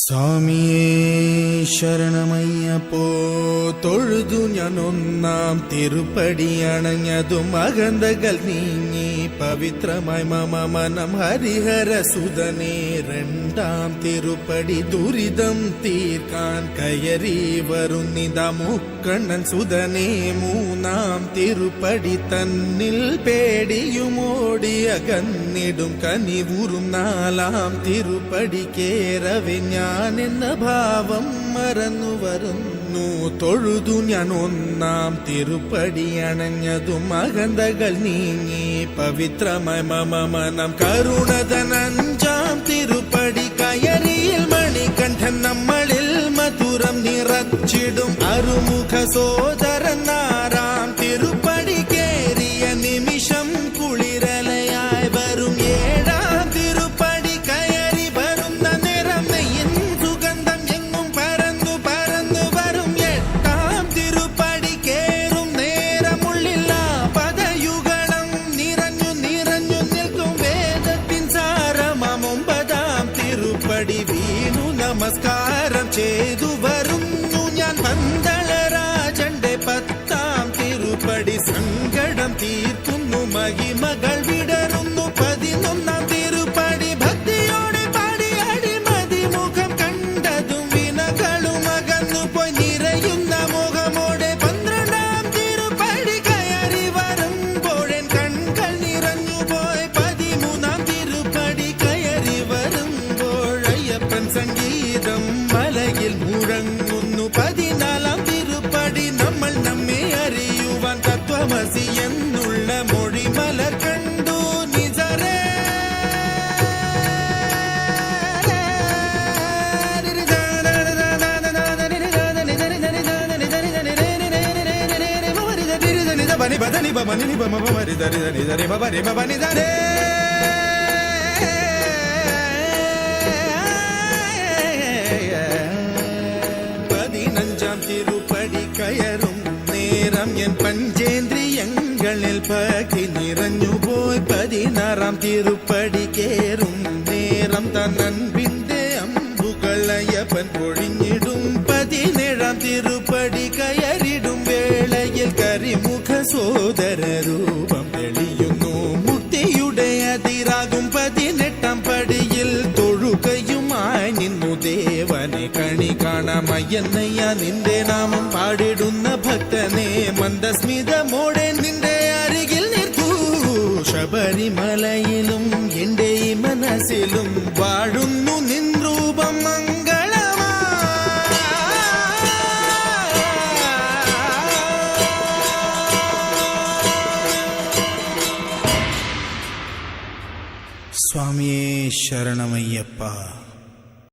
സ്വാമിയേ ശരണമയ്യപ്പോ തൊഴുതു ഞാൻ ഒന്നാം തിരുപ്പടി അണഞ്ഞതും അകന്തകൾ നീങ്ങി പവിത്രമായി മമ മനം ഹരിഹര സുതനെ രണ്ടാം തിരുപ്പടി ദുരിതം തീർക്കാൻ കയറി വരുന്നിത മുക്കണ്ണൻ സുതനെ മൂന്നാം തിരുപ്പടി തന്നിൽ പേടിയുമോടി അകന്നിടും കനിവുറും നാലാം തിരുപ്പടി കേറവെ ഞാൻ എന്ന ഭാവം മറന്നു വരുന്നു. തൊഴുതു ഞാൻ ഒന്നാം തിരുപ്പടി അണഞ്ഞതും അകന്തകൾ നീങ്ങി. പവിത്രമയ മമ മനം കരുണതൻ അഞ്ചാം തിരുപ്പടി കയറിയിൽ മണികണ്ഠൻ നമ്മളിൽ മധുരം നിറച്ചിടും. അരുമുഖ സോദരൻ നമസ്കാരം ചെയ്തു വരുന്നു ഞാൻ പന്തളരാജന്റെ പത്താം തിരുപ്പടി. സങ്കടം തീർക്കുന്നു മഹിമകൾ വിടരുന്നു. പതിനൊന്നാം തിരുപ്പടി ഭക്തിയോടെ പാടി അടിമതി മുഖം കണ്ടതും വിനകളും അകന്നു പോയി. നിറയുന്ന മുഖമോടെ പന്ത്രണ്ടാം തിരുപ്പടി കയറി വരുമ്പോഴൻ കൺകൾ നിറഞ്ഞു പോയി. പതിമൂന്നാം തിരുപ്പടി കയറി വരുമ്പോൾ സംഗീതം சிவமசி என்னுள்ள மொழி மலர் கண்டோ நிசரே பனி பதனி பமனி நிபம பமரி தரி தனி தரி பபரி பபனி தரே பதினஞ்சாம் திருப்படி கயரும் நேரம் என் பஞ்சே. പഞ്ചേന്ദ്രിയങ്ങളിൽ പകി നിറഞ്ഞു പോയി പതിനാറാം തിരുപ്പടി കേറും നേരം തന്നൻപിന്റെ അമ്പുകളയപ്പൻ പൊഴിഞ്ഞിടും പതിനേഴാം തിരുപ്പടി കയറിടും വേളയിൽ കരിമുഖ സോദര രൂപം തെളിയുന്നു മുക്തിയുടെ അതിരാകും പതിനെട്ടാം പടിയിൽ തൊഴുകയുമായി നിന്നു ദേവനെ കണി കാണമയ്യന്നയ്യ നിന്റെ നാമം പാടിടുന്ന ഭക്തനെ മന്ദസ്മിതമോടെ മനസ്സിലും വാഴുന്നു നിൻ രൂപം മംഗളമാ. സ്വാമിയേ ശരണമയ്യപ്പ.